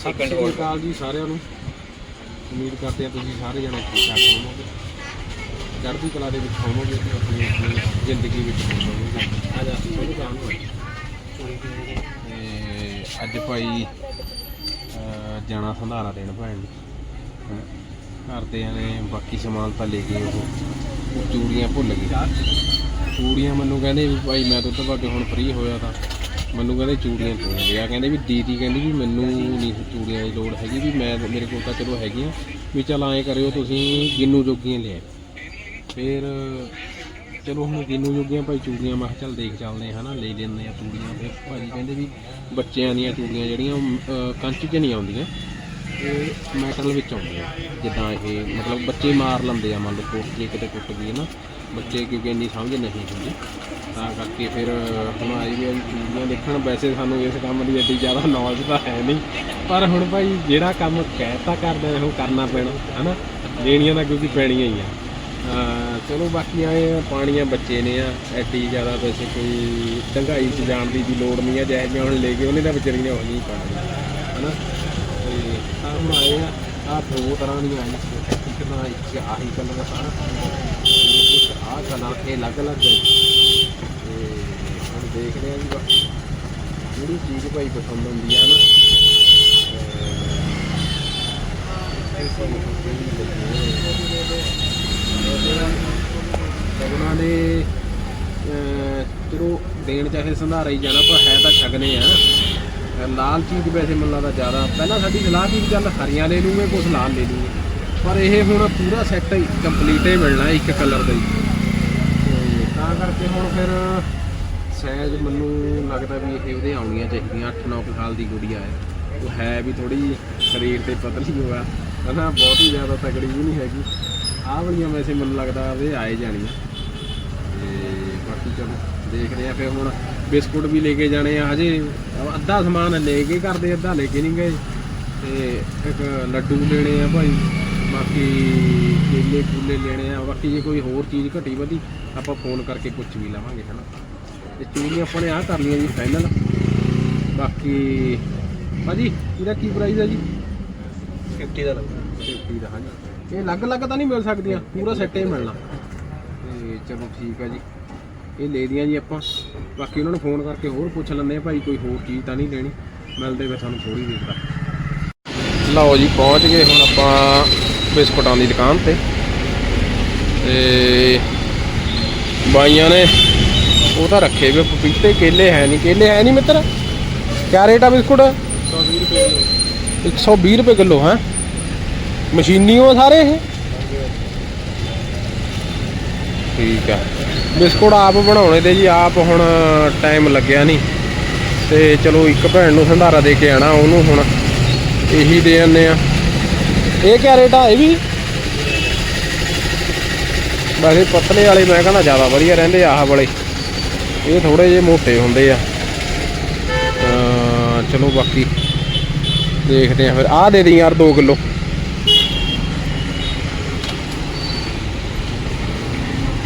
ਸਤਿ ਸ਼੍ਰੀ ਅਕਾਲ ਜੀ ਸਾਰਿਆਂ ਨੂੰ। ਉਮੀਦ ਕਰਦੇ ਹਾਂ ਤੁਸੀਂ ਸਾਰੇ ਜਣੇ ਠੀਕ ਠਾਕ ਹੋਵੋਗੇ। ਚੜ੍ਹਦੀ ਕਲਾ ਦੇ ਵਿੱਚ ਹੋਵੋਗੇ ਤੇ ਆਪਣੀ ਆਪਣੀ ਜ਼ਿੰਦਗੀ ਵਿੱਚ ਹੋਵੋਗੇ। ਆ ਜਾ ਸ਼ੁਰੂ ਕਰਾਂ ਤੇ ਅੱਜ ਭਾਈ ਅਹ, ਜਾਣਾ ਸੰਧਾਰਾ ਦੇਣ ਭੈਣ ਨੂੰ। ਹੈਂ। ਘਰਦਿਆਂ ਨੇ ਬਾਕੀ ਸਮਾਨ ਤਾਂ ਲੈ ਗਏ ਉਹ। ਉਹ ਚੂੜੀਆਂ ਭੁੱਲ ਗਏ। ਚੂੜੀਆਂ ਮੈਨੂੰ ਕਹਿੰਦੇ ਵੀ ਭਾਈ ਮੈਂ ਤਾਂ ਤੁਹਾਡੇ ਹੁਣ ਫ੍ਰੀ ਹੋਇਆ ਤਾਂ। ਮੈਨੂੰ ਕਹਿੰਦੇ ਚੂੜੀਆਂ ਤੋਂ ਲਿਆ ਕਹਿੰਦੇ ਵੀ ਦੀਦੀ ਕਹਿੰਦੀ ਵੀ ਮੈਨੂੰ ਨਹੀਂ ਚੂੜੀਆਂ ਦੀ ਲੋੜ ਹੈਗੀ ਵੀ ਮੈਂ ਮੇਰੇ ਕੋਲ ਤਾਂ ਚਲੋ ਹੈਗੀਆਂ। ਵੀ ਚਲ ਐਂ ਕਰਿਓ ਤੁਸੀਂ ਗਿੰਨੂ ਜੋਗੀਆਂ ਲਿਆ ਫਿਰ ਚਲੋ ਹੁਣ ਗਿੰਨੂ ਜੋਗੀਆਂ ਭਾਈ ਚੂੜੀਆਂ, ਮੈਂ ਕਿਹਾ ਚੱਲ ਦੇਖ ਚੱਲਦੇ ਹਾਂ ਹਨਾ, ਲੈ ਲੈਂਦੇ ਆ ਚੂੜੀਆਂ। ਫਿਰ ਭਾਜੀ ਕਹਿੰਦੇ ਵੀ ਬੱਚਿਆਂ ਦੀਆਂ ਚੂੜੀਆਂ ਜਿਹੜੀਆਂ ਕੰਚ 'ਚ ਨਹੀਂ ਆਉਂਦੀਆਂ, ਇਹ ਮੈਟਲ ਵਿੱਚ ਆਉਂਦੀਆਂ। ਜਿੱਦਾਂ ਇਹ ਮਤਲਬ ਬੱਚੇ ਮਾਰ ਲੈਂਦੇ ਆ ਮੰਨ ਲਓ ਕੋਟ ਜੇ ਕਿਤੇ ਟੁੱਟ ਗਈ ਹੈ ਨਾ, ਬੱਚੇ ਕਿਉਂਕਿ ਇੰਨੀ ਸਮਝ ਨਹੀਂ ਹੁੰਦੀ। ਤਾਂ ਕਰਕੇ ਫਿਰ ਹੁਣ ਆਈ ਵੀ ਆ ਦੇਖਣ। ਵੈਸੇ ਸਾਨੂੰ ਇਸ ਕੰਮ ਦੀ ਐਡੀ ਜ਼ਿਆਦਾ ਨੌਲੇਜ ਤਾਂ ਹੈ ਨਹੀਂ। ਪਰ ਹੁਣ ਭਾਈ ਜਿਹੜਾ ਕੰਮ ਕਹਿਤਾ ਕਰਦੇ ਉਹ ਕਰਨਾ ਪੈਣਾ ਹਨਾ? ਲੈਣੀਆਂ ਤਾਂ ਕਿਉਂਕਿ ਪੈਣੀਆਂ ਹੀ ਆ। ਚਲੋ ਬਾਕੀ ਆਏ ਆ, ਪਾਣੀਆਂ ਬੱਚੇ ਨੇ ਆ। ਐਡੀ ਜ਼ਿਆਦਾ ਵੈਸੇ ਕੋਈ ਡੰਗਾਈ 'ਚ ਜਾਣ ਦੀ ਵੀ ਲੋੜ ਨਹੀਂ ਆ ਜਿਹੇ ਜਿਹਾ ਹੁਣ ਲੈ ਕੇ ਉਹਨੇ ਤਾਂ ਵਿਚਾਰੀ ਨੇ ਉਹ ਨਹੀਂ ਪਾਣਾ ਹਨਾ? ਤੇ ਆ ਹੁਣ ਆਏ ਆ ਆ ਦੋ ਤਰ੍ਹਾਂ ਦੀਆਂ ਆਈਆਂ ਇੱਕ ਤਾਂ ਇੱਕ ਆਹੀ ਕਲਰ ਸਾਰਾ ਇੱਕ ਆਹ ਕਲਰ ਇਹ ਅਲੱਗ-ਅਲੱਗ ਹੈ ਤੇ ਹੁਣ ਦੇਖਦੇ ਆ ਜੀ ਬਾਕੀ ਜਿਹੜੀ ਚੀਜ਼ ਭਾਈ ਪਸੰਦ ਹੁੰਦੀ ਹੈ ਨਾ ਸਗਨਾਂ ਦੇ ਚਲੋ ਦੇਣ ਚਾਹੇ ਸੰਧਾਰਾ ਹੀ ਜਾਣਾ ਪਰ ਹੈ ਤਾਂ ਛਕਨੇ ਆ। ਲਾਲ ਚੀਜ਼ ਵੈਸੇ ਮੈਨੂੰ ਲੱਗਦਾ ਜ਼ਿਆਦਾ, ਪਹਿਲਾਂ ਸਾਡੀ ਸਲਾਹ ਸੀ ਵੀ ਚੱਲ ਹਰੀਆਂ ਲੈ ਲੂਗੇ ਕੁਝ ਲਾਲ ਲੈ ਲੂਗੇ। ਪਰ ਇਹ ਹੁਣ ਪੂਰਾ ਸੈੱਟ ਕੰਪਲੀਟ ਹੀ ਮਿਲਣਾ ਇੱਕ ਕਲਰ ਦਾ ਹੀ। ਤਾਂ ਕਰਕੇ ਹੁਣ ਫਿਰ ਸਾਈਜ਼ ਮੈਨੂੰ ਲੱਗਦਾ ਵੀ ਇਹ ਉਹਦੇ ਆਉਣੀਆਂ ਚਾਹੀਦੀਆਂ 8-9 ਸਾਲ ਦੀ ਗੁੜੀਆ ਹੈ। ਉਹ ਹੈ ਵੀ ਥੋੜੀ ਸਰੀਰ ਤੇ ਪਤਲੀ ਹੋਆ। ਹਨਾ ਹੀ ਜ਼ਿਆਦਾ ਤਕੜੀ ਵੀ ਨਹੀਂ ਹੈਗੀ। ਆਹ ਵਾਲੀਆਂ ਵੈਸੇ ਮੈਨੂੰ ਲੱਗਦਾ ਵੀ ਆਏ ਜਾਣੀਆਂ। ਤੇ ਬਾਕੀ ਚਲੋ, ਦੇਖਦੇ ਆ ਫਿਰ ਹੁਣ ਬਿਸਕੁਟ ਵੀ ਲੈ ਕੇ ਜਾਣੇ ਆ ਹਜੇ। ਅੱਧਾ ਸਮਾਨ ਲੈ ਕੇ ਕਰਦੇ, ਅੱਧਾ ਲੈ ਕੇ ਨਹੀਂ ਗਏ। ਤੇ ਇੱਕ ਲੱਡੂ ਲੈਣੇ ਆ ਭਾਈ। ਬਾਕੀ ਕੇਲੇ ਕੂਲੇ ਲੈਣੇ ਆ। ਬਾਕੀ ਜੇ ਕੋਈ ਹੋਰ ਚੀਜ਼ ਘਟੀ ਵਧੀ, ਆਪਾਂ ਫੋਨ ਕਰਕੇ ਪੁੱਛ ਵੀ ਲਵਾਂਗੇ, ਹਨਾ। ਤੇ ਚੂੜੀਆਂ ਆਪਾਂ ਨੇ ਆਹ ਕਰ ਲਈਆਂ ਜੀ ਫਾਈਨਲ ਬਾਕੀ ਭਾਜੀ ਇਹਦਾ ਕੀ ਪ੍ਰਾਈਸ ਹੈ ਜੀ? 50 ਦਾ ਲੱਗਾ 50 ਦਾ ਹਾਂਜੀ। ਇਹ ਅਲੱਗ-ਅਲੱਗ ਤਾਂ ਨਹੀਂ ਮਿਲ ਸਕਦੀਆਂ ਪੂਰਾ ਸੈੱਟ ਹੀ ਮਿਲਣਾ। ਤੇ ਚਲੋ ਠੀਕ ਆ ਜੀ। ਇਹ ਲੈ ਦੀਆਂ ਜੀ ਆਪਾਂ। ਬਾਕੀ ਉਹਨਾਂ ਨੂੰ ਫੋਨ ਕਰਕੇ ਹੋਰ ਪੁੱਛ ਲੈਂਦੇ ਆ ਭਾਈ ਕੋਈ ਹੋਰ ਚੀਜ਼ ਤਾਂ ਨਹੀਂ ਲੈਣੀ। ਮਿਲਦੇ ਵੇ ਸਾਨੂੰ ਥੋੜੀ ਦੇਰ ਤੱਕ। ਲਓ ਜੀ ਪਹੁੰਚ ਗਏ ਹੁਣ ਆਪਾਂ ਬਿਸਕੁਟਾਂ ਦੀ ਦੁਕਾਨ ਤੇ। ਤੇ ਬਾਈਆਂ ਨੇ ਉਹ ਤਾਂ ਰੱਖੇ ਵੇ ਪਪੀਤੇ ਕੇਲੇ ਹੈ ਨਹੀਂ, ਕੇਲੇ ਹੈ ਨਹੀਂ ਮਿੱਤਰ। ਕਿਆ ਰੇਟ ਆ ਬਿਸਕੁਟ? 120 ਰੁਪਏ 120 ਰੁਪਏ ਕਿਲੋ, ਹੈ? ਮਸ਼ੀਨੀ ਹੋ ਸਾਰੇ ਇਹ। ਠੀਕ ਆ। ਬਿਸਕੁਟ ਆਪ ਬਣਾਉਣੇ ਤੇ ਜੀ, ਆਪ ਹੁਣ ਟਾਈਮ ਲੱਗਿਆ ਨਹੀਂ। ਤੇ ਚਲੋ ਇੱਕ ਭੈਣ ਨੂੰ ਸੰਧਾਰਾ ਦੇ ਕੇ ਆਣਾ ਉਹਨੂੰ ਹੁਣ ਇਹੀ ਦੇ ਆਨੇ ਆ। ਇਹ ਕਿਆ ਰੇਟ ਆ, ਇਹ ਵੀ? ਵੈਸੇ ਪਤਲੇ ਵਾਲੇ ਮੈਂ ਕਹਿੰਦਾ ਜ਼ਿਆਦਾ ਵਧੀਆ ਰਹਿੰਦੇ ਆਹ ਵਾਲੇ। ਇਹ ਥੋੜੇ ਜਿਹੇ ਮੋਟੇ ਹੁੰਦੇ ਆ। ਚਲੋ ਬਾਕੀ ਦੇਖਦੇ ਆ ਫਿਰ। ਆਹ ਦੇ ਦੇ ਯਾਰ 2 ਕਿਲੋ।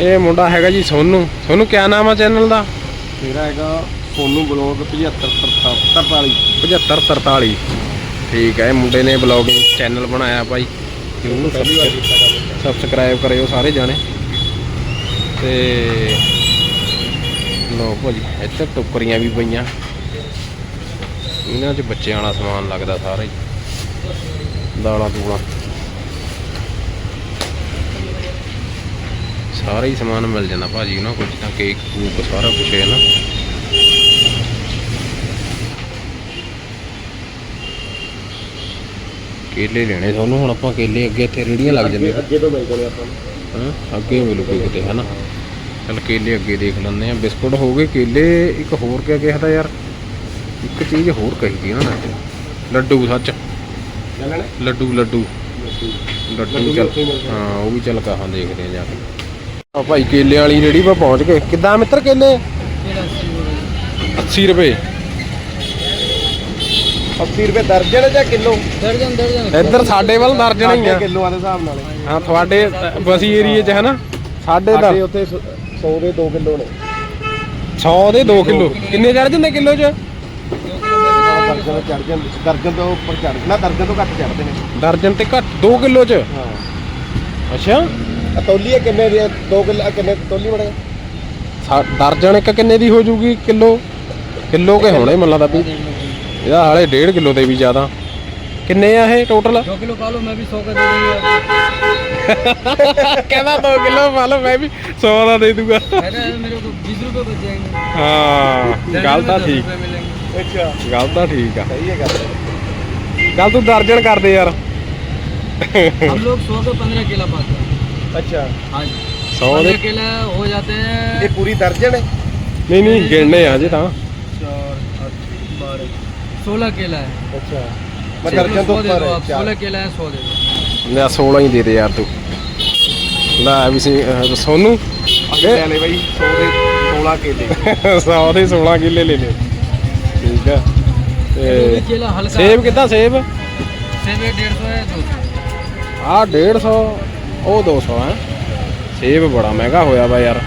ਇਹ ਮੁੰਡਾ ਹੈਗਾ ਜੀ ਸੋਨੂ। ਸੋਨੂ ਕਿਆ ਨਾਮ ਆ ਚੈਨਲ ਦਾ? ਮੇਰਾ ਹੈਗਾ ਸੋਨੂ ਬਲੌਗ 75 7543 ਠੀਕ ਹੈ ਇਹ ਮੁੰਡੇ ਨੇ ਬਲੌਗਿੰਗ ਚੈਨਲ ਬਣਾਇਆ ਭਾਈ। ਜਰੂਰ ਸਬਸਕ੍ਰਾਈਬ ਕਰਿਓ ਸਾਰੇ ਜਾਣੇ। ਤੇ ਲੋ ਭਾਜੀ ਇੱਥੇ ਟੋਕਰੀਆਂ ਵੀ ਪਈਆਂ। ਇਹਨਾਂ 'ਚ ਬੱਚਿਆਂ ਵਾਲਾ ਸਮਾਨ ਲੱਗਦਾ ਸਾਰਾ ਹੀ। ਦਾਲਾਂ ਦੂਲਾਂ। ਸਾਰਾ ਹੀ ਸਮਾਨ ਮਿਲ ਜਾਂਦਾ ਭਾਜੀ ਉਹਨਾਂ ਕੋਲ ਜਿੱਦਾਂ ਕੇਕ ਕੂਕ ਸਾਰਾ ਕੁਝ ਹੈ ਨਾ। ਕੇਲੇ ਲੈਣੇ ਤੁਹਾਨੂੰ ਹੁਣ ਆਪਾਂ ਕੇਲੇ ਅੱਗੇ ਇੱਥੇ ਰੇੜੀਆਂ ਲੱਗ ਜਾਂਦੀਆਂ। ਅੱਗੇ ਤੋਂ ਆਪਾਂ ਨੂੰ। ਹਾਂ? ਅੱਗੇ ਮਿਲੂ ਕੋਈ ਕਿਤੇ ਹਨਾ ਚਲ ਕੇਲੇ ਅੱਗੇ ਦੇਖ ਲੈਂਦੇ ਆ ਬਿਸਕੁਟ ਹੋ ਗਏ ਕੇਲੇ ਇੱਕ ਹੋਰ ਕਿਆ ਕਿਹਾ ਤਾਂ ਯਾਰ? ਇੱਕ ਚੀਜ਼ ਹੋਰ ਕਹੀ ਸੀ ਇਹਨਾਂ ਨੇ ਲੱਡੂ ਸੱਚ। ਲੈ ਲੈਣੇ? ਲੱਡੂ ਲੱਡੂ। ਲੱਡੂ। ਚੱਲ। ਹੀ ਉਹ ਵੀ ਚੱਲ ਕਹਾਂ ਦੇਖਦੇ ਆ ਜਾ ਕੇ। ਆ ਭਾਈ ਕੇਲੇ ਵਾਲੀ ਰੇੜੀ 'ਤੇ ਪਹੁੰਚ ਗਏ। ਕਿੱਦਾਂ ਮਿੱਤਰ ਕੇਲੇ? 80 ਰੁਪਏ। 80 ਰੁਪਏ ਦਰਜਨ ਜਾਂ ਕਿਲੋ? ਦਰਜਨ ਦਰਜਨ। ਇੱਧਰ ਸਾਡੇ ਵੱਲ ਦਰਜਣ ਹੀ ਆ। ਕਿਲੋਆਂ ਦੇ ਹਿਸਾਬ ਨਾਲ। ਹਾਂ ਤੁਹਾਡੇ ਬਸੀ ਏਰੀਏ 'ਚ ਹੈ ਨਾ? ਸਾਡੇ ਦਾ ਸਾਡੇ ਉੱਥੇ 100 ਦੇ 2 ਕਿਲੋ ਨੇ। 100 ਦੇ 2 ਕਿਲੋ। ਕਿੰਨੇ ਚੜ ਜਾਂਦੇ ਕਿਲੋ 'ਚ? ਦਰਜਨ ਚੜ ਜਾਂਦੇ। ਦਰਜਨ ਤੋਂ ਉੱਪਰ ਚੜ ਨਾ ਦਰਜਨ ਤੋਂ ਘੱਟ ਚੜਦੇ ਨੇ। ਦਰਜਨ ਤੇ ਘੱਟ 2 ਕਿਲੋ ਚ? ਹਾਂ। ਅੱਛਾ। ਆ ਤੋਲੀਏ ਕਿੰਨੇ ਦੀ 2 ਕਿਲੋ ਕਿੰਨੇ ਤੋਲੀ ਬੜੇ ਦਰਜਨ ਇੱਕ ਕਿੰਨੇ ਦੀ ਹੋ ਜੂਗੀ ਕਿਲੋ? ਕਿਲੋ ਕੇ ਹੋਣੇ ਮੰਨ ਲਾ ਵੀ ਇਹਦਾ ਹਾਲੇ 1.5 ਕਿਲੋ ਦੇ ਵੀ ਜ਼ਿਆਦਾ। ਕਿੰਨੇ ਆ ਇਹ ਟੋਟਲ दो किलो खा लो मैं भी सौ का दे दूंगा ਕਹਿੰਦਾ 2 ਕਿਲੋ ਪਾ ਲਓ ਮੈਂ ਵੀ 100 ਦਾ ਦੇ ਦੂਗਾ अरे मेरे को बीस रुपए बच जाएंगे ਹਾਂ ਗੱਲ ਤਾਂ दस ਠੀਕ रुपए मिलेंगे ਅੱਛਾ ਗੱਲ ਤਾਂ ਠੀਕ ਆ ਸਹੀ ਹੈ ਗੱਲ ਗੱਲ ਤੂੰ ਦਰਜਨ ਕਰਦੇ ਯਾਰ हम लोग सौ के पंद्रह केला पाते हैं ਅੱਛਾ हाँ जी 100 ਦੇ पंद्रह केला हो जाते हैं ਇਹ ਪੂਰੀ ਦਰਜਨ ਹੈ ਨਹੀਂ ਨਹੀਂ ਗਿਣਨੇ ਆ ਜੇ ਤਾਂ चार आठ बारह सोलह केला है ਅੱਛਾ ਮੈਂ ਦਰਜਨ ਤੋਂ सौ दे ਉੱਪਰ दो ਹੈ आप ਚਾਰ। सोलह केला है सौ दे दो ਲੈ 16 ਹੀ ਦੇ ਦੇ ਯਾਰ ਤੂੰ ਲੈ ਵੀ ਸੀ ਅਹ ਸੋਨੂੰ ਅਸੀਂ ਲੈ ਲੈ ਬਾਈ 100 ਦੇ 16 ਕੇਲੇ 100 ਦੇ 16 ਕਿੱਲੇ ਲੈ ਲੈ ਠੀਕ ਆ ये भी ਤੇ केला हल्का ਸੇਬ ਕਿੱਦਾਂ ਸੇਬ सेब है डेढ़ सौ है दो सौ ਆ 150 ਉਹ 200 ਹੈ ਸੇਬ ਬੜਾ ਮਹਿੰਗਾ ਹੋਇਆ ਵਾ ਯਾਰ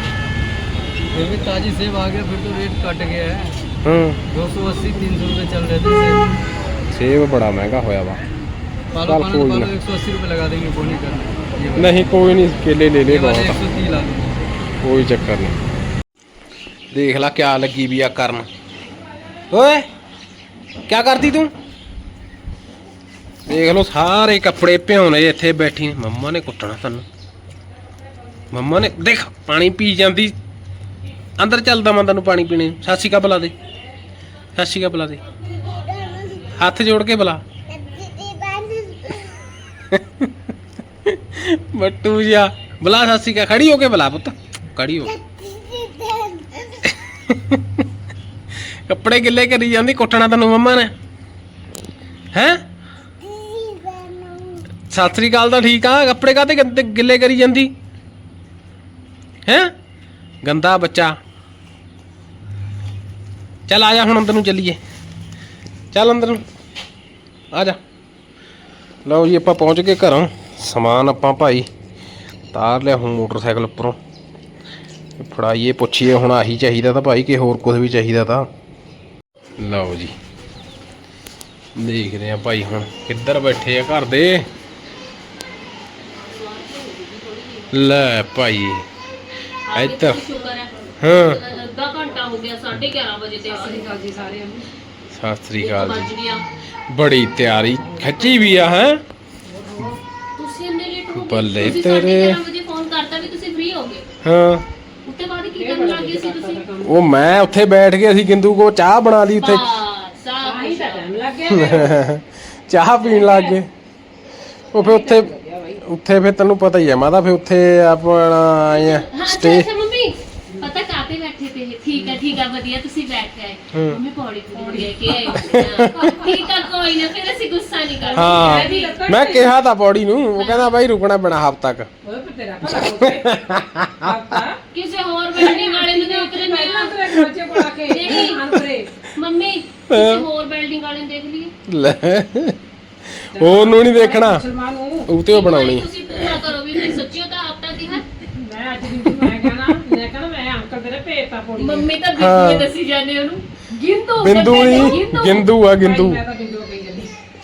फिर भी ताजी सेब आ गया फिर तो रेट कट गया है ਹੂੰ दो सौ अस्सी तीन सौ रुपये चल रहे थे सेब ਸੇਬ ਬੜਾ ਮਹਿੰਗਾ ਹੋਇਆ ਵਾ। ਚਲ ਕੋਈ ਨਾ। 180 ਰੁਪਏ ਲਗਾ ਦੇਂਗੇ ਬੋਨੀ ਕਰ ਨਹੀਂ ਕੋਈ ਨਹੀਂ ਕੇਲੇ ਲੈ ਲੈ ਬਹੁਤ ਕੋਈ ਚੱਕਰ ਨਹੀਂ। ਦੇਖ ਲੈ ਕਿਆ ਲੱਗੀ ਵੀ ਆ ਕਰਨ। ਓਏ ਕੀ ਕਰਦੀ ਤੂੰ? ਦੇਖ ਲਓ ਸਾਰੇ ਕੱਪੜੇ ਭਿਉਣੇ ਇੱਥੇ ਬੈਠੀ। ਮੰਮਾ ਨੇ ਕੁੱਟਣਾ ਤੈਨੂੰ ਮੰਮਾ ਨੇ ਦੇਖ ਪਾਣੀ ਪੀ ਜਾਂਦੀ। ਅੰਦਰ ਚੱਲਦਾ ਮੈਂ ਤੈਨੂੰ ਪਾਣੀ ਪੀਣੇ ਸਾਸੀ ਕਾ ਬੁਲਾ ਦੇ। ਸਾਸੀ ਕਾ ਬੁਲਾ ਦੇ। ਹੱਥ ਜੋੜ ਕੇ ਬੁਲਾ। ਬੱਟੂ ਜਾ ਬੁਲਾ, ਸਤਿ ਸ਼੍ਰੀ ਅਕਾਲ। ਖੜੀ ਹੋ ਕੇ ਬੁਲਾ ਪੁੱਤ। ਖੜੀ ਹੋ ਕੱਪੜੇ ਗਿੱਲੇ ਕਰੀ ਜਾਂਦੀ, ਕੁੱਟਣਾ ਤੈਨੂੰ ਮੰਮਾ ਨੇ। ਹੈ? ਸਤਿ ਸ੍ਰੀ ਅਕਾਲ ਤਾਂ ਠੀਕ ਆ। ਕੱਪੜੇ ਕਾਤੇ ਗਿੱਲੇ ਕਰੀ ਜਾਂਦੀ? ਹੈ? ਗੰਦਾ ਬੱਚਾ। ਚੱਲ ਆ ਜਾ ਹੁਣ, ਅੰਦਰ ਨੂੰ ਚੱਲੀਏ। ਚੱਲ ਅੰਦਰ ਨੂੰ। ਆ ਜਾ। ਲਓ ਜੀ ਆਪਾਂ ਪਹੁੰਚ ਗਏ ਘਰੋਂ। ਸਮਾਨ ਆਪਾਂ ਭਾਈ ਤਾਰ ਲਿਆ ਹੁਣ ਮੋਟਰਸਾਈਕਲ ਉੱਪਰੋਂ। ਫੜਾਈਏ ਪੁੱਛੀਏ ਹੁਣ ਆਹੀ ਚਾਹੀਦਾ ਤਾਂ ਭਾਈ ਕਿ ਹੋਰ ਕੁਝ ਵੀ ਚਾਹੀਦਾ ਤਾਂ। ਲਓ ਜੀ। ਦੇਖਦੇ ਆ ਭਾਈ ਹੁਣ ਕਿੱਧਰ ਬੈਠੇ ਆ ਘਰ ਦੇ। ਲੈ ਭਾਈ ਇੱਧਰ। ਹੈ। ਅੱਧਾ ਘੰਟਾ ਹੋ ਗਿਆ 11:30 ਵਜੇ ਤੇ ਆ ਗਏ ਸਤਿ ਸ੍ਰੀ ਅਕਾਲ ਜੀ। ਬੜੀ ਤਿਆਰੀ ਖੱਚੀ ਵੀ ਆ ਹੈ? ਤੁਸੀਂ ਇੰਨੇ ਲੇਟ ਹੋ ਗਏ ਬੱਲੇ ਤੇਰੇ। 11:30 ਵਜੇ ਫੋਨ ਕਰਤਾ ਵੀ ਤੁਸੀਂ ਫ੍ਰੀ ਹੋ ਗਏ ਹਾਂ। ਉੱਤੇ ਬਾਅਦ ਕੀ ਕਰਨ ਲੱਗ ਗਏ ਸੀ ਤੁਸੀਂ? ਉਹ ਮੈਂ ਉੱਥੇ ਬੈਠ ਕੇ ਅਸੀਂ ਗਿੰਦੂ ਕੋ ਚਾਹ ਬਣਾ ਲਈ ਉੱਥੇ। ਚਾਹ ਪੀਣ ਲੱਗ ਗਏ। ਉਹ ਫਿਰ ਉੱਥੇ ਉੱਥੇ ਫਿਰ ਤੈਨੂੰ ਪਤਾ ਹੀ ਹੈ ਮਾਤਾ ਫਿਰ ਉੱਥੇ ਆਪਣਾ ਆਏ ਸਟੇ ਕਾਤੇ ਬੈਠੇ ਤੇ ਇਹ? ਠੀਕ ਹੈ। ਠੀਕ ਹੈ ਵਧੀਆ ਤੁਸੀਂ ਬੈਠ ਗਏ ਹੂੰ। ਮੰਮੀ ਪੌੜੀ ਪੂਰੀ ਲੈ ਕੇ ਆਏ। ਹਾਂ। ਠੀਕ ਆ ਕੋਈ ਨਾ ਫਿਰ ਅਸੀਂ ਗੁੱਸਾ ਨਹੀਂ ਕਰਦੇ। ਹਾਂ। ਮੈਂ ਵੀ ਮੈਂ ਕਿਹਾ ਤਾਂ ਪੌੜੀ ਨੂੰ ਉਹ ਕਹਿੰਦਾ ਬਾਈ ਰੁਕਣਾ ਪੈਣਾ ਹਫ਼ਤਾ ਤੱਕ ਕਿਸੇ ਹੋਰ ਬਿਲਡਿੰਗ ਵਾਲੇ ਨੂੰ ਦੇਖ ਲੈਂਦੇ ਨਹੀਂ। ਮੰਮੀ ਕਿਸੇ ਹੋਰ ਬਿਲਡਿੰਗ ਵਾਲੇ ਨੂੰ ਦੇਖ ਲਈਏ। ਲੈ। ਉਹਨੂੰ ਨਹੀਂ ਦੇਖਣਾ। ਉਹ ਤੇ ਉਹ ਬਣਾਉਣੀ ਤੁਸੀਂ ਪੂਰਾ ਕਰੋ ਵੀ ਨਹੀਂ ਸੱਚੀਓ ਤਾਂ ਆਪਣਾ ਦੀ ਹੈ ਮੰਮੀ ਤਾਂ ਬਿੰਦੂ ਹੀ। ਦੱਸੀ ਜਾਂਦੇ ਉਹਨੂੰ। ਗਿੰਦੂ ਬਿੰਦੂ ਕਹਿੰਦੇ ਨਹੀਂ ਗਿੰਦੂ। ਗਿੰਦੂ ਆ ਗਿੰਦੂ।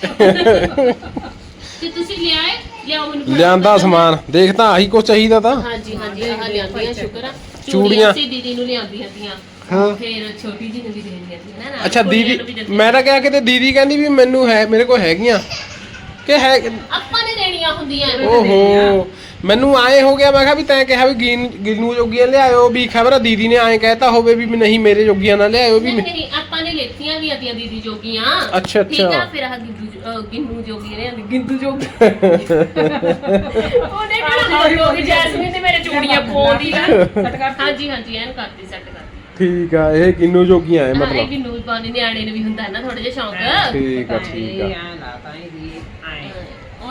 ਤੇ ਤੁਸੀਂ ਲਿਆਏ? ਲਿਆਓ ਮੈਨੂੰ ਲਿਆਂਦਾ ਸਮਾਨ। ਦੇਖ ਤਾਂ ਆਹੀ ਕੁਛ ਚਾਹੀਦਾ ਤਾਂ। ਹਾਂਜੀ ਹਾਂਜੀ ਆਹ ਲਿਆਂਦੀਆਂ ਸ਼ੁਕਰ ਆ। ਚੂੜੀਆਂ। ਸੀ ਦੀਦੀ ਨੂੰ ਲਿਆਂਦੀਆਂ ਦੀਆਂ ਹਾਂ। ਫਿਰ ਛੋਟੀ ਜੀ ਨੂੰ ਵੀ ਦੇਣੀਆਂ ਸੀ ਨਾ ਨਾਲ ਅੱਛਾ ਕੁੜੀਆਂ ਨੂੰ ਵੀ ਦੀਦੀ ਦਿੰਦੀਆਂ। ਮੈਂ ਤਾਂ ਕਿਹਾ ਕਿਤੇ ਦੀਦੀ ਕਹਿੰਦੀ ਵੀ ਮੈਨੂੰ ਹੈ ਮੇਰੇ ਕੋਲ ਹੈਗੀਆਂ। ਕਿ ਹੈ ਆਪਾਂ ਨੇ ਦੇਣੀਆਂ ਹੁੰਦੀਆਂ। ਓਹੋ। ਮੈਨੂੰ ਆਏ ਹੋ ਗਿਆ ਮੈਂ ਕਿਹਾ ਵੀ ਤੈਂ ਕਿਹਾ ਵੀ ਗਿਨ ਗਿਨੂ ਜੋਗੀਆਂ ਲਿਆਇਓ ਵੀ ਖਬਰ ਆ ਦੀਦੀ ਨੇ ਐਂ ਕਹਿਤਾ ਹੋਵੇ ਵੀ ਨਹੀਂ ਮੇਰੇ ਜੋਗੀਆਂ ਨਾ ਲਿਆਇਓ ਵੀ ਨਹੀਂ ਨਹੀਂ ਆਪਾਂ ਨੇ ਲੈਤੀਆਂ ਵੀ ਆਦੀਆਂ ਦੀਦੀ ਜੋਗੀਆਂ। ਅੱਛਾ, ਠੀਕ ਆ ਅੱਛਾ। ਫਿਰ ਆਹ ਗਿੰਦੂ ਗਿੰਨੂ ਜੋਗੀ ਨੇ ਗਿੰਦੂ ਜੋਗੀ ਉਹਨੇ ਕਿਹੜਾ ਜੋਗੀ ਜੈਸਮੀਨ ਤੇ ਮੇਰੇ ਚੂੜੀਆਂ ਪਾਉਂਦੀ ਆ ਹਾਂਜੀ ਹਾਂਜੀ ਐਨ ਕਰਦੀ ਸੈੱਟ ਕਰਦੀ ਠੀਕ ਆ ਇਹ ਕਿੰਨੂ ਜੋਗੀਆਂ ਹੈ ਹਾਂ ਇਹ ਮਤਲਬ ਗਿੰਨੂ ਪਾਉਂਦੀ ਨਿਆਣੇ ਨੂੰ ਵੀ ਹੁੰਦਾ ਨਾ ਥੋੜਾ ਜਿਹਾ ਸ਼ੌਂਕ। ਠੀਕ ਆ ਠੀਕ ਆ।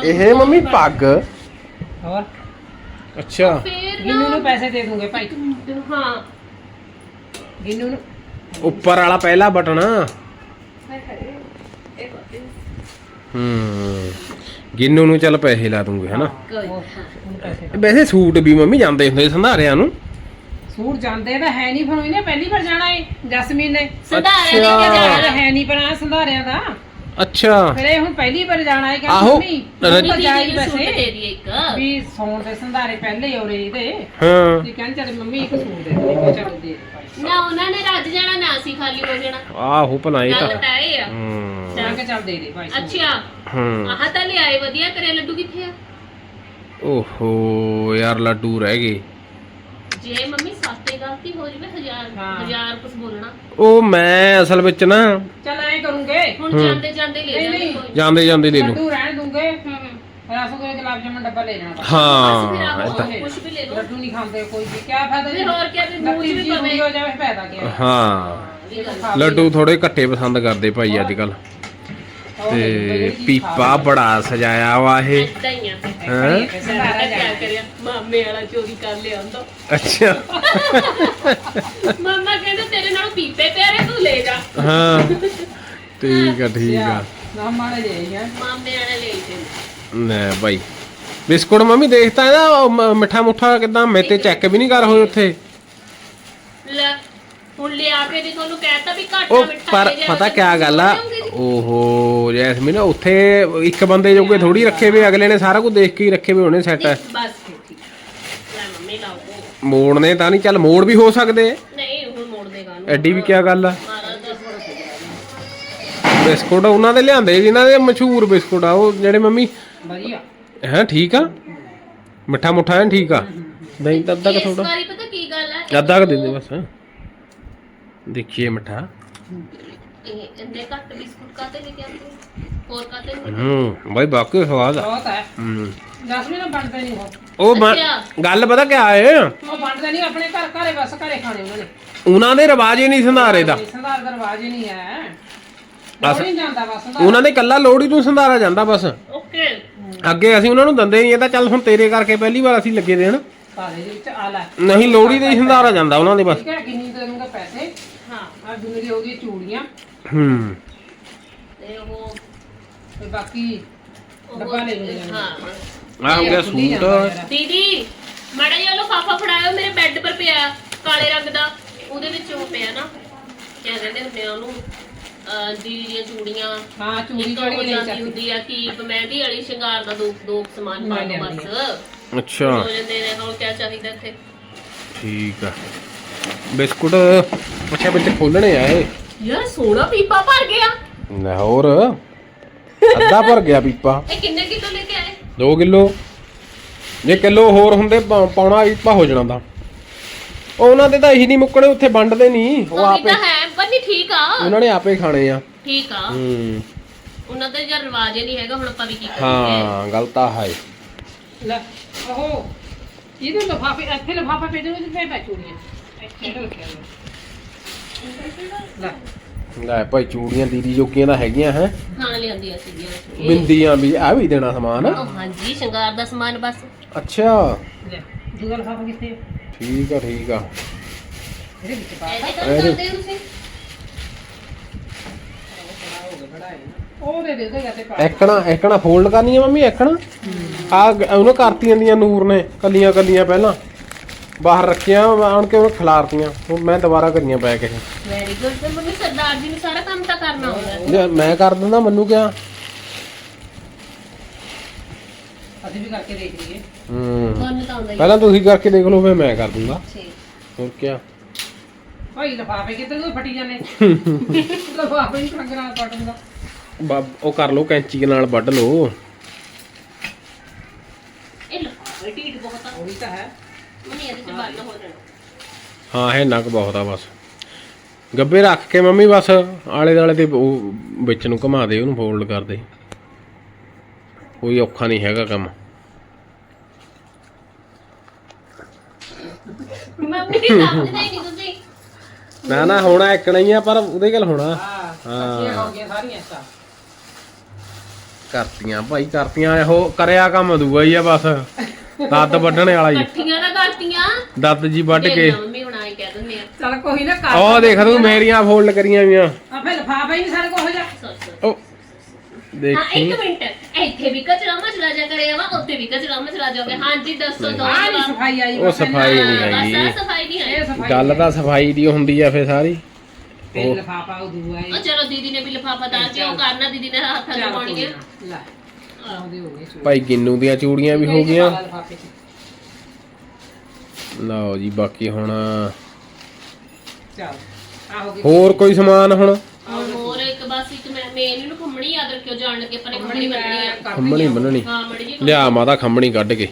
ਇਹ ਮੰਮੀ ਪੱਗ। ਹੋਰ? ਅੱਛਾ। ਫਿਰ ਗਿੰਨੂ ਨਾ ਪੈਸੇ ਦੇ ਦੂੰਗੇ ਭਾਈ। ਹਾਂ। ਗਿੰਨੂ ਨੂੰ। ਉੱਪਰ ਵਾਲਾ ਪਹਿਲਾ ਬਟਨ। ਹੂੰ। ਗਿੰਨੂ ਨੂੰ ਚੱਲ ਪੈਸੇ ਲਾ ਦੂੰਗੇ ਹਨਾ? ਕੋਈ ਹਾਂ। ਉਹਨੂੰ ਪੈਸੇ ਵੈਸੇ ਸੂਟ ਵੀ ਮੰਮੀ ਜਾਂਦੇ ਹੁੰਦੇ ਸੰਧਾਰਿਆਂ ਨੂੰ। ਸੂਟ ਜਾਂਦੇ ਤਾਂ ਹੈ ਨਹੀਂ ਫਿਰ ਉਹਨੇ ਪਹਿਲੀ ਵਾਰ ਜਾਣਾ ਏ ਜਸਮੀਨ ਨੇ। ਸੰਧਾਰੇ ਦੇ ਕੇ ਜਾਣਾ ਜਾਣਾ ਤਾਂ ਹੈ ਨਹੀਂ ਪਰ ਆ ਸੰਧਾਰਿਆਂ ਦਾ। ਅੱਛਾ। ਫਿਰ ਇਹ ਹੁਣ ਪਹਿਲੀ ਵਾਰ ਜਾਣਾ ਏ ਕਹਿੰਦੀ ਆਹੋ। ਮੰਮੀ ਰ- ਤਾਂ ਬਸੇ ਦੇ ਦੀ ਇੱਕ। ਵੀ ਸੌਣ ਦੇ ਸੰਧਾਰੇ ਪਹਿਲੇ ਔਰੇ ਇਹਦੇ। ਹਾਂ। ਜੀ ਕਹਿੰਦੇ ਚੱਲ ਮੰਮੀ ਇੱਕ ਸੂਟ ਦੇ ਦੇ ਮੈਂ ਚਲੋ ਦੇ ਦੇ ਭਾਈ ਨਾ ਉਹਨਾਂ ਨੇ ਰੱਜ ਜਾਣਾ ਨਾ ਸੀ ਖਾਲੀ ਹੋ ਜਾਣਾ। ਆਹੋ ਭਲਾ ਇਹ ਗੱਲ ਤਾਂ ਤਾਂ ਇਹ ਆ। ਹੂੰ। ਮੈਂ ਕਿਹਾ ਚੱਲ ਦੇ ਦੇ ਭਾਈ ਸੂਟ। ਅੱਛਾ। ਹੂੰ। ਆਹ ਤਾਂ ਲਿਆਏ ਵਧੀਆ ਕਰੇ ਲੱਡੂ ਕਿੱਥੇ ਆ? ਓਹੋ ਯਾਰ ਲੱਡੂ ਰਹਿ ਗਏ। ਜੇ ਮੰਮੀ ਸਸਤੇ ਗਲਤੀ ਹੋ ਜਵੇ ਹਜ਼ਾਰ ਹਾਂ। ਹਜ਼ਾਰ ਕੁਝ ਬੋਲਣਾ। ਉਹ ਮੈਂ ਅਸਲ ਵਿੱਚ ਨਾ ਚੱਲ ਐ ਕਰੂੰਗੇ। ਹੁਣ ਜਾਂਦੇ ਜਾਂਦੇ ਲੈ ਨਹੀਂ। ਕੋਈ। ਜਾਂਦੇ ਜਾਂਦੇ ਲੈ ਲੂ ਲੱਡੂ ਰਹਿਣ ਦੂੰਗੇ। ਰਸਗੁੱਲੇ ਗੁਲਾਬ ਜਾਮਨ ਡੱਬਾ ਲੈ ਜਾਣਾ। ਬਸ। ਹਾਂ ਫਿਰ ਇਹ ਤਾਂ ਆਪ ਕੁਝ ਵੀ ਲੈ ਲਓ। ਲੱਡੂ ਨਹੀਂ ਖਾਂਦੇ ਕੋਈ ਵੀ। ਕੀ ਫਾਇਦਾ ਫਿਰ ਹੋਰ ਕਿਆ ਵੀ ਮੂੰਹ 'ਚ ਵੀ ਨਕਲੀ ਚੀਜ਼ ਪਵੇ। ਹੋ। ਜਾਵੇ ਫਾਇਦਾ ਕੀ ਲੱਡੂ ਥੋੜੇ ਘੱਟੇ ਪਸੰਦ ਕਰਦੇ ਭਾਈ ਅੱਜ ਕੱਲ ਤੇ ਪੀਪਾ ਬੜਾ ਸਜਾਇਆ ਵਾ ਇਹ। ਏਦਾਂ ਹੀ ਆ। ਹੈਂ ਖਾ ਸੰਧਾਰਾ ਮੈਂ ਜਾਣਾ। ਕਿਆ ਕਰਿਆ? ਮਾਮੇ ਵਾਲਾ ਚੋਰੀ ਕਰ ਲਿਆ ਹੁੰਦਾ। ਅੱਛਾ। ਮਾਮਾ ਕਹਿੰਦਾ ਤੇਰੇ ਨਾਲ ਪੀਪੇ ਪਿਆਰੇ ਤੂੰ ਲੈ ਜਾ। ਹਾਂ। ਠੀਕ ਆ ਠੀਕ ਆ। ਨਾ ਮਾਰੇ ਜੇ ਮਾਮੇ ਵਾਲੇ ਲੈ ਤੇ ਲੈ ਭਾਈ ਬਿਸਕੁਟ ਮੰਮੀ ਦੇਖਤਾ ਇਹਦਾ ਮਿੱਠਾ ਮੁੱਠਾ ਕਿਦਾਂ ਮੇਤੇ ਚੈੱਕ ਵੀ ਨਹੀਂ ਕਰ ਹੋਏ ਉੱਥੇ। ਲੈ ਹੁਣ ਲਿਆ ਕੇ ਜੇ ਤੁਹਾਨੂੰ ਕਹਿਤਾ ਵੀ ਘੱਟ ਉਹ ਮਿੱਠਾ ਪਰ ਪਤਾ ਕਿਆ ਗੱਲ ਆ? ਓਹੋ ਜੈਸਮੀਨ ਉੱਥੇ ਇੱਕ ਬੰਦੇ ਜੋਗੇ ਥੋੜੀ ਰੱਖੇ ਵੇ ਅਗਲੇ ਨੇ ਸਾਰਾ ਕੁਝ ਦੇਖ ਕੇ ਹੀ ਰੱਖੇ ਵੇ ਹੋਣੇ ਸੈੱਟ ਬਸ ਠੀਕ ਲੈ ਮੰਮੀ ਲਾਓ। ਮੋੜਨੇ ਤਾਂ ਨਹੀਂ ਚੱਲ ਮੋੜ ਵੀ ਹੋ ਸਕਦੇ। ਨਹੀਂ ਹੁਣ ਮੋੜ ਦੇਗਾ ਐਡੀ ਵੀ ਕਿਆ ਗੱਲ ਆ? ਬਿਸਕੁਟ ਉਹਨਾਂ ਦੇ ਲਿਆਂਦੇ ਜਿਨ੍ਹਾਂ ਦੇ ਮਸ਼ਹੂਰ ਬਿਸਕੁਟ ਆ ਉਹ ਜਿਹੜੇ ਮੰਮੀ ਵਧੀਆ। ਹੈ ਠੀਕ ਆ? ਮਿੱਠਾ ਮੁੱਠਾ ਹੈ ਠੀਕ ਆ? ਦਹੀਂ ਤਾਂ ਅੱਧਾ ਕੁ ਇਸ ਥੋੜਾ ਵਾਰੀ ਪਤਾ ਕੀ ਗੱਲ ਹੈ ਅੱਧਾ ਕੁ ਦੇ ਦੇ ਬਸ ਦੇਖੀਏ ਮਿੱਠਾ। ਇਹ ਇੰਨੇ ਘੱਟ ਬਿਸਕੁਟ ਕਾਤੇ ਲੈ ਕੇ ਆਉਂਦੇ? ਹੋਰ ਕਾਤੇ ਨਹੀਂ ਹੂੰ ਬਾਈ ਬਾਕੀ ਸਵਾਦ ਆ। ਬਹੁਤ ਹੈ। ਹੂੰ ਜਸਮੀਨ ਬਣਦੇ ਨਹੀਂ ਉਹ। ਉਹ ਅੱਛਾ। ਗੱਲ ਪਤਾ ਕਿਆ ਏ? ਉਹ ਬਣਦੇ ਨਹੀਂ ਆਪਣੇ ਘਰ ਘਰੇ ਬਸ ਘਰੇ ਖਾਣੇ ਉਹਨਾਂ ਨੇ। ਉਹਨਾਂ ਦੇ ਰਿਵਾਜ ਹੀ ਨਹੀਂ ਸੰਧਾਰੇ ਦਾ। ਸੰਧਾਰ ਦਾ ਰਿਵਾਜ ਹੀ ਨਹੀਂ ਹੈ। ਬਸ। ਉਹ ਨਹੀਂ ਜਾਂਦਾ ਬਸ ਸੰਧਾਰ। ਉਹਨਾਂ ਦੇ ਕੱਲਾ ਲੋਹੜੀ ਨੂੰ ਸੰਧਾਰਾ ਜਾਂਦਾ ਬਸ। ਓਕੇ। ਅੱਗੇ ਅਸੀਂ ਉਹਨਾਂ ਨੂੰ ਦੰਦੇ ਨਹੀਂ ਇਹ ਤਾਂ ਚੱਲ ਹੁਣ ਤੇਰੇ ਕਰਕੇ ਪਹਿਲੀ ਵਾਰ ਅਸੀਂ ਲੱਗੇ ਦੇਣ। ਸਾਰੇ ਦੇ ਵਿੱਚ ਆ ਲੈ। ਨਹੀਂ ਲੋਹੜੀ ਦੇ ਹੀ ਸੰਧਾਰਾ ਜਾਂਦਾ ਉਹਨਾਂ ਦੇ ਬਸ। ਠੀਕ ਹੈ ਕਿੰਨੀ ਪੈਸੇ? ਹਾਂ। ਆ ਦੀ ਹੋ ਗਈ ਚੂੜੀਆਂ। ਹੂੰ। ਤੇ ਉਹ ਤੇ ਬਾਕੀ ਡੱਬਾ ਲੈ ਲੂੰਗੇ ਹਾਂ। ਆ ਹੋ ਗਿਆ ਸੂਟ। ਦੀਦੀ ਮਾੜਾ ਜਿਹਾ ਲਫਾਫਾ ਫੜਾਇਓ ਮੇਰੇ ਬੈੱਡ ਪਰ ਪਿਆ ਕਾਲੇ ਰੰਗ ਦਾ। ਉਹਦੇ ਵਿੱਚ ਉਹ ਪਿਆ ਨਾ। ਕਿਆ ਕਹਿੰਦੇ ਹੁੰਦੇ ਆ ਉਹਨੂੰ? ਅਹ ਦੀਦੀ ਦੀਆਂ ਚੂੜੀਆਂ ਹਾਂ ਚੂੜੀ ਚੜੀ ਨਹੀਂ ਹੁੰਦੀ ਆ ਕੀਪ ਮਹਿੰਦੀ ਵਾਲੀ ਸ਼ਿੰਗਾਰ ਦਾ ਦੋ ਦੋ ਸਮਾਨ ਪਾ ਲਓ ਲਿਆਂਦੀ ਬਸ। ਅੱਛਾ। ਹੋ ਜਾਂਦੇ ਨੇ ਹੋਰ ਕਿਆ ਚਾਹੀਦਾ ਇੱਥੇ? ਠੀਕ ਆ। ਬਿਸਕੁਟ ਅੱਛਾ ਵਿੱਚ ਖੋਲਣੇ ਆ ਇਹ। ਯਾਰ ਸੋਨਾ ਪੀਪਾ ਭਰ ਗਿਆ। ਲੈ ਹੋਰ। ਅੱਧਾ ਭਰ ਗਿਆ ਪੀਪਾ। ਇਹ ਕਿੰਨੇ ਕਿਲੋ ਲੈ ਕੇ ਆਏ? 2 ਕਿਲੋ। ਜੇ ਕਿਲੋ ਹੋਰ ਹੁੰਦੇ ਪਾ- ਪੌਣਾ ਪੀਪਾ ਹੋ ਜਾਣਾ ਤਾਂ। ਉਹ ਉਹਨਾਂ ਦੇ ਤਾਂ ਇਹੀ ਨਹੀਂ ਮੁੱਕਣੇ ਉੱਥੇ ਵੰਡਦੇ ਨਹੀਂ। ਉਹ ਉਹ ਵੀ ਆਪੇ ਤਾਂ ਹੈ। ਪਰ ਨਹੀਂ ਠੀਕ ਆ। ਉਹਨਾਂ ਨੇ ਆਪੇ ਖਾਣੇ ਆ। ਠੀਕ ਆ। ਹੂੰ। ਉਹਨਾਂ ਦਾ ਯਾਰ ਰਿਵਾਜ ਹੀ ਨਹੀਂ ਹੈਗਾ ਹੁਣ ਆਪਾਂ ਵੀ ਕੀ ਕਰੀਏ। ਹਾਂ ਗੱਲ ਤਾਂ ਹੈ ਲੈ ਉਹ ਇਹਦੇ ਲਫਾਫੇ ਇੱਥੇ ਲਫਾਫਾ ਪੇ ਦੇ ਵਿੱਚ ਪੈ ਚੂੜੀਆਂ ਇੱਥੇ ਰੱਖਿਆ। ਲੈ। ਲੈ ਭਾਈ ਚੂੜੀਆਂ ਦੀਦੀ ਜੋਗੀਆਂ ਤਾਂ ਹੈਗੀਆਂ ਹੈ? ਹਾਂ ਲਿਆਂਦੀਆਂ ਸੀਗੀਆਂ। ਬਿੰਦੀਆਂ ਵੀ ਆ ਵੀ ਦੇਣਾ ਸਮਾਨ। ਉਹ ਹਾਂਜੀ ਸ਼ਿੰਗਾਰ ਦਾ ਸਮਾਨ ਬਸ। ਅੱਛਾ। ਲੈ ਦੂਜਾ ਲਫਾਫਾ ਕਿੱਥੇ? ਠੀਕ ਆ ਠੀਕ ਆ। ਇਹਦੇ ਵਿੱਚ ਪਾ ਐਸੇ ਕੰਮ ਕਰਦੇ ਹੋ ਤੁਸੀਂ ਉਹ ਦੇ ਦੇ ਦੇ ਤੇ ਪਾ ਐਕਣਾ ਐਕਣਾ ਫੋਲਡ ਕਰਨੀ ਆ ਮੰਮੀ ਐਕਣਾ ਆ ਉਹਨੇ ਕਰਤੀਆਂ ਦੀਆਂ ਨੂਰ ਨੇ ਕੱਲੀਆਂ ਕੱਲੀਆਂ ਪਹਿਲਾਂ। ਬਾਹਰ ਰੱਖੀਆਂ ਆਣ ਕੇ ਉਹਨੇ ਖਿਲਾਰਤੀਆਂ। ਹੁਣ ਮੈਂ ਦੁਬਾਰਾ ਕਰੀਆਂ ਪੈ ਕੇ। ਵੈਰੀ ਗੁੱਡ ਤੇ ਮੰਮੀ ਸਰਦਾਰ ਜੀ ਨੂੰ ਸਾਰਾ ਕੰਮ ਤਾਂ ਕਰਨਾ ਹੁੰਦਾ ਜੇ ਮੈਂ ਕਰ ਦਿੰਦਾ ਮੈਨੂੰ ਕਿਆ? ਅਸੀਂ ਵੀ ਕਰਕੇ ਦੇਖ ਲਈਏ। ਹੂੰ। ਤੁਹਾਨੂੰ ਤਾਂ ਆਉਂਦਾ ਹੀ ਪਹਿਲਾਂ ਤੁਸੀਂ ਕਰਕੇ ਦੇਖ ਲਓ ਫਿਰ ਮੈਂ ਕਰ ਦੂੰਗਾ ਠੀਕ। ਹੋਰ ਕਿਆ? ਭਾਈ ਲਫਾਫੇ ਕਿੱਧਰ ਨੂੰ ਫਟੀ ਜਾਂਦੇ? ਲਫਾਫੇ ਹੀ ਟੰਗ ਨਾਲ ਪਟੂਗਾ ਉਹ ਕਰ ਲਓ ਕੈਂਚੀ ਨਾਲ ਵੱਢ ਲਓ। ਇਹ ਲਫਾਫੇ ਢੀਠ ਬਹੁਤ ਆ। ਉਹੀ ਤਾਂ ਹੈ। ਮੰਮੀ ਇਹਦੇ ਚ ਬੰਦ ਹੋ ਜਾਣਾ। ਹਾਂ ਇਹ ਨੱਕ ਬਹੁਤ ਆ ਬਸ। ਗੱਬੇ ਰੱਖ ਕੇ ਮੰਮੀ ਬਸ ਆਲੇ ਦਾਲੇ ਤੇ ਉਹ ਵਿੱਚ ਨੂੰ ਘੁਮਾ ਦੇ ਉਹਨੂੰ ਫੋਲਡ ਕਰ ਦੇ। ਕੋਈ ਔਖਾ ਨਹੀਂ ਹੈਗਾ ਕੰਮ। ਮੰਮੀ ਸਮਝਦੇ ਨਹੀਂ ਤੁਸੀਂ। ਨਾ ਨਾ ਹੋਣਾ ਇੱਕ ਨਹੀਂ ਆ ਪਰ ਉਹਦੇ ਗੱਲ ਹੋਣਾ। ਹਾਂ ਹਾਂ। ਹੋ ਗਈਆਂ ਸਾਰੀਆਂ ਸਾ ਕਰਤੀਆਂ। ਭਾਈ ਕਰਤੀਆਂ ਇਹੋ ਕਰਿਆ ਕੰਮ ਦੂਆ ਹੀ ਆ ਬਸ। ਦੱਦ ਵੱਢਣੇ ਵਾਲਾ ਹੀ। ਇਕੱਠੀਆਂ ਨਾ ਕਰਤੀਆਂ। ਦੱਦ ਜੀ ਵੱਢ ਕੇ। ਮੰਮੀ ਹੁਣ ਆਈ ਕਹਿ ਦਿੰਦੇ ਆ। ਚਲ ਕੋਈ ਨਾ ਕਰ ਉਹ ਦੇਖ ਤੂੰ ਮੇਰੀਆਂ ਫੋਲਡ ਕਰੀਆਂ ਵੀਆਂ ਆ ਫੇ ਲਫਾਫਾ ਹੀ ਨਹੀਂ ਸਾਡੇ ਕੋਲ ਹੋ ਜਾ ਉਹ ਹਾਂ ਦੇਖੀ ਇੱਕ ਮਿੰਟ। ਇੱਥੇ ਵੀ ਕਚਰਾ ਮਚਲਾ ਜਾ ਕਰਿਆ ਵਾ ਉੱਥੇ ਵੀ ਕਚਰਾ ਮਚਲਾ ਜਾਓਗੇ ਹਾਂਜੀ ਦੱਸੋ ਦੋ ਆ ਨਹੀਂ ਸਫ਼ਾਈ ਆਈ ਉਹ ਸਫ਼ਾਈ ਨਹੀਂ ਬਸ ਹੈਗੀ। ਆਹ ਸਫ਼ਾਈ ਨਹੀਂ ਇਹ ਹੈ ਸਫ਼ਾਈ ਗੱਲ ਤਾਂ ਸਫ਼ਾਈ ਦੀ ਹੁੰਦੀ ਆ ਫੇ ਸਾਰੀ। ਤੇ ਲਫਾਫਾ ਉਹ ਦੂਆ ਉਹ ਚਲੋ ਦੀਦੀ ਨੇ ਵੀ ਲਿਫਾਫਾ ਦਾ ਕੇ ਉਹ ਕਰਨਾ? ਦੀਦੀ ਨੇ ਹੱਥਾਂ ਚ ਪਾਉਣਗੇ ਲੈ। ਆਉਂਦੇ ਹੋ ਗਏ ਸੂਟ। ਭਾਈ ਗਿੰਨੂ ਦੀਆਂ ਚੂੜੀਆਂ ਵੀ ਹੋ ਗਈਆਂ। ਲਿਫਾਫੇ 'ਚ। ਲਓ ਜੀ ਬਾਕੀ ਹੁਣ ਚੱਲ। ਆ ਹੋ ਗਈ ਹੋਰ ਕੋਈ ਸਮਾਨ ਹੁਣ? ਹੁਣ ਹੋਰ ਇੱਕ ਬਸ ਇੱਕ ਮੈਂ ਮੇਨ ਨੂੰ ਖੰਮਣੀ ਯਾਦ ਰੱਖਿਓ ਜਾਣ ਲੱਗੇ ਆਪਾਂ ਨੇ ਖੰਮਣੀ ਖੰਮਣੀ ਬੰਨਣੀ ਆ। ਮੈਂ ਕਰਦੀ ਖੰਮਣੀ ਬੰਨਣੀ। ਹਾਂ ਮੜੀ ਜੀ ਲਿਆ ਮਾਤਾ ਖੰਮਣੀ ਕੱਢ ਕੇ।